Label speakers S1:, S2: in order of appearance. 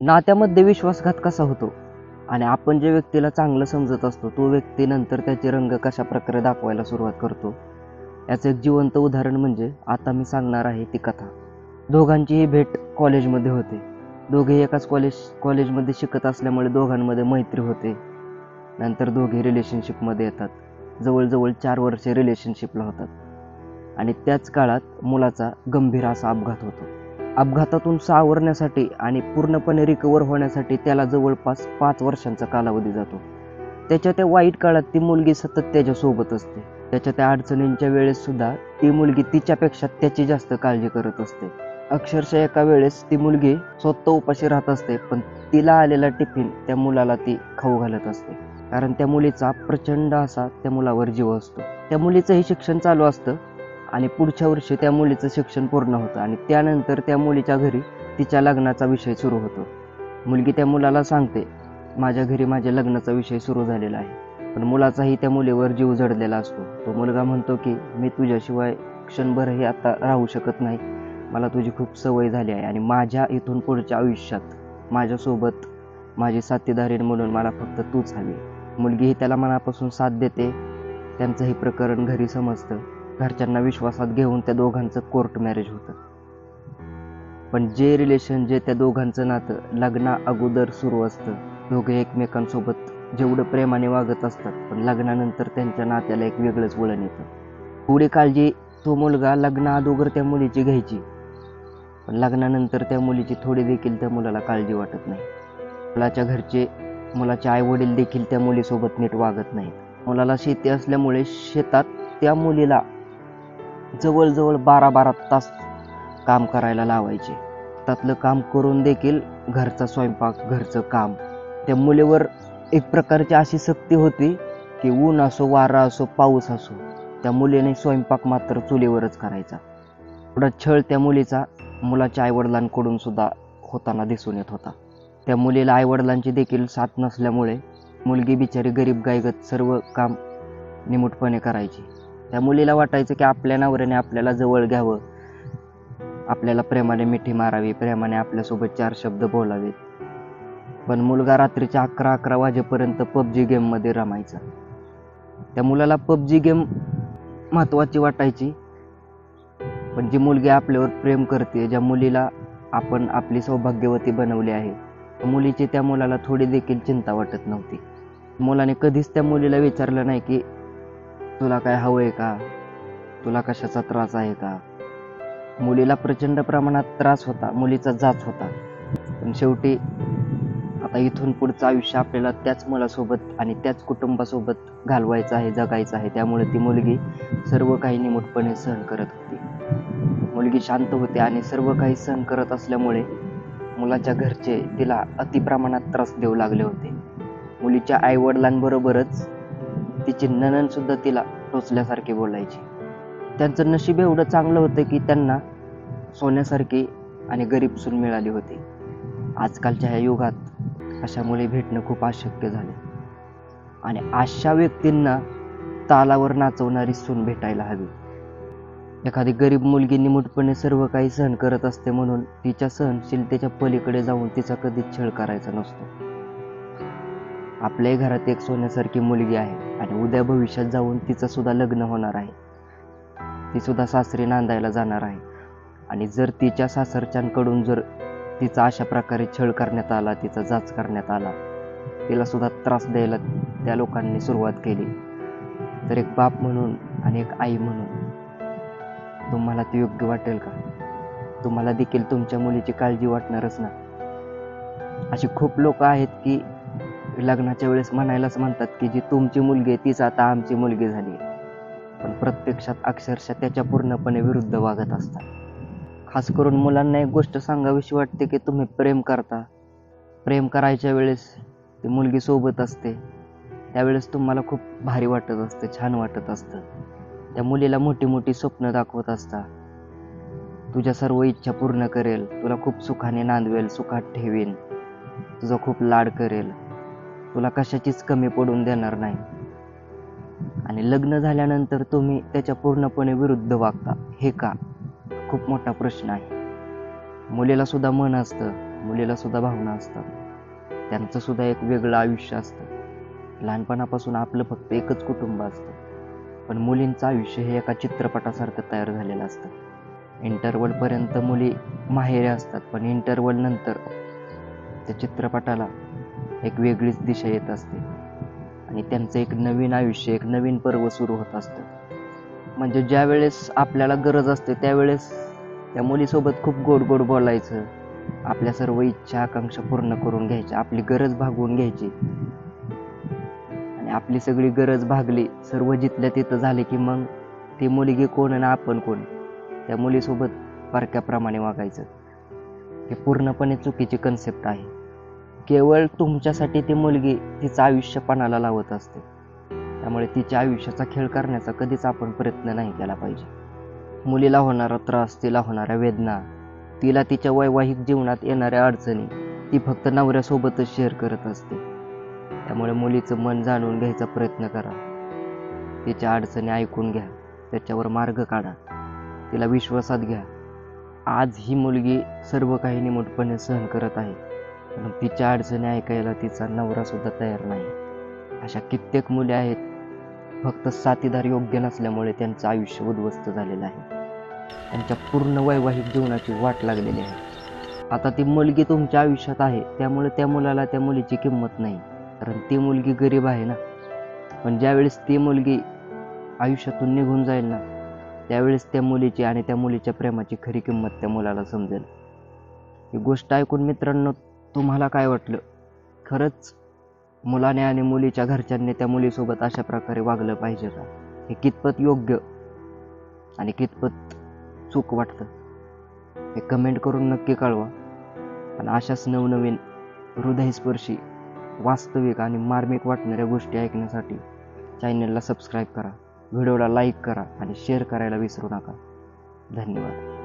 S1: नात्यामध्ये विश्वासघात कसा होतो? आणि आपण जे व्यक्तीला चांगलं समजत असतो तो व्यक्ती नंतर त्याचे रंग कशा प्रकारे दाखवायला सुरुवात करतो? याचं एक जिवंत उदाहरण म्हणजे आता मी सांगणार आहे ती कथा. दोघांचीही भेट कॉलेजमध्ये होते. दोघे एकाच कॉलेज कॉलेजमध्ये शिकत असल्यामुळे दोघांमध्ये मैत्री होते. नंतर दोघे रिलेशनशिपमध्ये येतात. जवळजवळ चार वर्षे रिलेशनशिपला होतात. आणि त्याच काळात मुलाचा गंभीर असा अपघात होतो. अपघातातून सावरण्यासाठी आणि पूर्णपणे रिकवर होण्यासाठी त्याला जवळपास पाच वर्षांचा कालावधी जातो. त्याच्या त्या वाईट काळात ती मुलगी सतत त्याच्यासोबत असते. त्याच्या त्या अडचणींच्या वेळेस सुद्धा ती मुलगी तिच्यापेक्षा त्याची जास्त काळजी करत असते. अक्षरशः एका वेळेस ती मुलगी स्वतः उपाशी राहत असते पण तिला आलेला टिफिन त्या मुलाला ती खाऊ घालत असते. कारण त्या मुलीचा प्रचंड असा त्या मुलावर जीव असतो. त्या मुलीचंही शिक्षण चालू असतं. आणि पुढच्या वर्षी त्या मुलीचं शिक्षण पूर्ण होतं आणि त्यानंतर त्या मुलीच्या घरी तिच्या लग्नाचा विषय सुरू होतो. मुलगी त्या मुलाला सांगते माझ्या घरी माझ्या लग्नाचा विषय सुरू झालेला आहे पण मुलाचाही त्या मुलीवर जीव जडलेला असतो. तो मुलगा म्हणतो की मी तुझ्याशिवाय क्षणभरही आता राहू शकत नाही. मला तुझी खूप सवय झाली आहे आणि माझ्या इथून पुढच्या आयुष्यात माझ्यासोबत माझी साथीदारीण म्हणून मला फक्त तूच हवी मुलगीही त्याला मनापासून साथ देते. त्यांचं हे प्रकरण घरी समजतं. घरच्यांना विश्वासात घेऊन त्या दोघांचं कोर्ट मॅरेज होतं. पण जे रिलेशन जे त्या दोघांचं नातं लग्ना अगोदर सुरू असतं. दोघे एकमेकांसोबत जेवढं प्रेमाने वागत असतात पण लग्नानंतर त्यांच्या नात्याला एक वेगळंच वळण येतं. थोडी काळजी तो मुलगा लग्ना अगोदर त्या मुलीची घ्यायची. पण लग्नानंतर त्या मुलीची थोडी देखील त्या मुलाला काळजी वाटत नाही. मुलाच्या घरचे मुलाचे आई वडील देखील त्या मुलीसोबत नीट वागत नाहीत. मुलाला शेती असल्यामुळे शेतात त्या मुलीला जवळजवळ बारा बारा तास काम करायला लावायचे. त्यातलं काम करून देखील घरचा स्वयंपाक घरचं काम. त्या मुलीवर एक प्रकारची अशी सक्ती होती की ऊन असो वारा असो पाऊस असो त्या मुलीने स्वयंपाक मात्र चुलीवरच करायचा. थोडा छळ त्या मुलीचा मुलाच्या आईवडिलांकडून सुद्धा होताना दिसून येत होता. त्या मुलीला आईवडिलांची देखील साथ नसल्यामुळे मुलगी बिचारी गरीब गायगत सर्व काम निमूटपणे करायची. त्या मुलीला वाटायचं की आपल्या नवऱ्याने आपल्याला जवळ घ्यावं. आपल्याला प्रेमाने मिठी मारावी प्रेमाने आपल्यासोबत चार शब्द बोलावेत. पण मुलगा रात्रीच्या अकरा अकरा वाजेपर्यंत पबजी गेममध्ये रमायचा. त्या मुलाला पबजी गेम महत्त्वाची वाटायची. पण जी मुलगी आपल्यावर प्रेम करते ज्या मुलीला आपण आपली सौभाग्यवती बनवली आहे मुलीची त्या मुलाला थोडी देखील चिंता वाटत नव्हती. मुलाने कधीच त्या मुलीला विचारलं नाही की तुला काय हवं आहे का? तुला कशाचा त्रास आहे का? मुलीला प्रचंड प्रमाणात त्रास होता मुलीचा जाच होता. पण शेवटी आता इथून पुढचं आयुष्य आपल्याला त्याच मुलासोबत आणि त्याच कुटुंबासोबत घालवायचं आहे जगायचं आहे. त्यामुळे ती मुलगी सर्व काही निमूटपणे सहन करत होती. मुलगी शांत होते आणि सर्व काही सहन करत असल्यामुळे मुलाच्या घरचे तिला अतिप्रमाणात त्रास देऊ लागले होते. मुलीच्या आईवडिलांबरोबरच तिची ननन सुद्धा तिला टोचल्यासारखी बोलायची. त्यांचं नशीब एवढं चांगलं होतं की त्यांना सोन्यासारखी आणि गरीब सून मिळाली होती. आजकालच्या ह्या युगात अशा मुली भेटणं खूप अशक्य झाले आणि अशा व्यक्तींना तालावर नाचवणारी सून भेटायला हवी. एखादी गरीब मुलगी निमूटपणे सर्व काही सहन करत असते म्हणून तिच्या सहनशीलतेच्या पलीकडे जाऊन तिचा कधीच छळ करायचा नसतो. आपल्याही घरात एक सोन्यासारखी मुलगी आहे आणि उद्या भविष्यात जाऊन तिचं सुद्धा लग्न होणार आहे. ती सुद्धा सासरी नांदायला जाणार आहे. आणि जर तिच्या सासरच्यांकडून जर तिचा अशा प्रकारे छळ करण्यात आला तिचा जाच करण्यात आला तिला सुद्धा त्रास द्यायला त्या लोकांनी सुरुवात केली. तर एक बाप म्हणून आणि एक आई म्हणून तुम्हाला ते योग्य वाटेल का? तुम्हाला देखील तुमच्या मुलीची काळजी वाटणारच ना? अशी खूप लोक आहेत की लग्नाच्या वेळेस म्हणायलाच म्हणतात की जी तुमची मुलगी आहे तीच आता आमची मुलगी झाली पण प्रत्यक्षात अक्षरशः त्याच्या पूर्णपणे विरुद्ध वागत असतात. खास करून मुलांना एक गोष्ट सांगावीशी वाटते की तुम्ही प्रेम करता. प्रेम करायच्या वेळेस ती मुलगी सोबत असते. त्यावेळेस तुम्हाला खूप भारी वाटत असते छान वाटत असतं. त्या मुलीला मोठी मोठी स्वप्न दाखवत असता. तुझ्या सर्व इच्छा पूर्ण करेल. तुला खूप सुखाने नांदवेल सुखात ठेवेन. तुझा खूप लाड करेल. तुला कशाचीच कमी पडून देणार नाही. आणि लग्न झाल्यानंतर तुम्ही त्याच्या पूर्णपणे विरुद्ध वागता. हे का? खूप मोठा प्रश्न आहे. मुलीला सुद्धा मन असतं मुलीला सुद्धा भावना असतात. त्यांचं सुद्धा एक वेगळं आयुष्य असतं. लहानपणापासून आपलं फक्त एकच कुटुंब असतं. पण मुलींचं आयुष्य हे एका चित्रपटासारखं तयार झालेलं असतं. इंटरवलपर्यंत मुली माहेरे असतात पण इंटरवल नंतर त्या चित्रपटाला एक वेगळीच दिशा येत असते. आणि त्यांचं एक नवीन आयुष्य एक नवीन पर्व सुरू होत असतं. म्हणजे ज्या वेळेस आपल्याला गरज असते त्यावेळेस त्या मुलीसोबत खूप गोड गोड बोलायचं. आपल्या सर्व इच्छा आकांक्षा पूर्ण करून घ्यायच्या आपली गरज भागवून घ्यायची. आणि आपली सगळी गरज भागली सर्व जिथल्या तिथं झाले की मग ती मुलगी कोण आणि आपण कोण? त्या मुलीसोबत परक्याप्रमाणे वागायचं. हे पूर्णपणे चुकीची कन्सेप्ट आहे. केवळ तुमच्यासाठी ती मुलगी तिचं आयुष्य पणाला लावत असते. त्यामुळे तिच्या आयुष्याचा खेळ करण्याचा कधीच आपण प्रयत्न नाही केला पाहिजे. मुलीला होणारा त्रास तिला होणाऱ्या वेदना तिला तिच्या वैवाहिक जीवनात येणाऱ्या अडचणी ती फक्त नवऱ्यासोबतच शेअर करत असते. त्यामुळे मुलीचं मन जाणून घ्यायचा प्रयत्न करा. तिच्या अडचणी ऐकून घ्या त्याच्यावर मार्ग काढा. तिला विश्वासात घ्या. आज ही मुलगी सर्व काही निमूटपणे सहन करत आहे. मग तिच्या अडचणी ऐकायला तिचा नवरासुद्धा तयार नाही. अशा कित्येक मुली आहेत फक्त साथीदार योग्य नसल्यामुळे त्यांचं आयुष्य उद्ध्वस्त झालेलं आहे. त्यांच्या पूर्ण वैवाहिक जीवनाची वाट लागलेली आहे. आता ती मुलगी तुमच्या आयुष्यात आहे त्यामुळे त्या मुलाला त्या मुलीची किंमत नाही. कारण ती मुलगी गरीब आहे ना? पण ज्यावेळेस ती मुलगी आयुष्यातून निघून जाईल ना त्यावेळेस त्या मुलीची आणि त्या मुलीच्या प्रेमाची खरी किंमत त्या मुलाला समजेल. ही गोष्ट ऐकून मित्रांनो तुम्हाला काय वाटलं? खरंच मुलाने आणि मुलीच्या घरच्यांनी त्या मुलीसोबत अशा प्रकारे वागलं पाहिजे का? हे कितपत योग्य आणि कितपत चूक वाटतं? हे कमेंट करून नक्की कळवा. आणि अशाच नवनवीन हृदयस्पर्शी वास्तविक आणि मार्मिक वाटणाऱ्या गोष्टी ऐकण्यासाठी चॅनलला सबस्क्राईब करा. व्हिडिओला लाईक करा आणि शेअर करायला विसरू नका. धन्यवाद.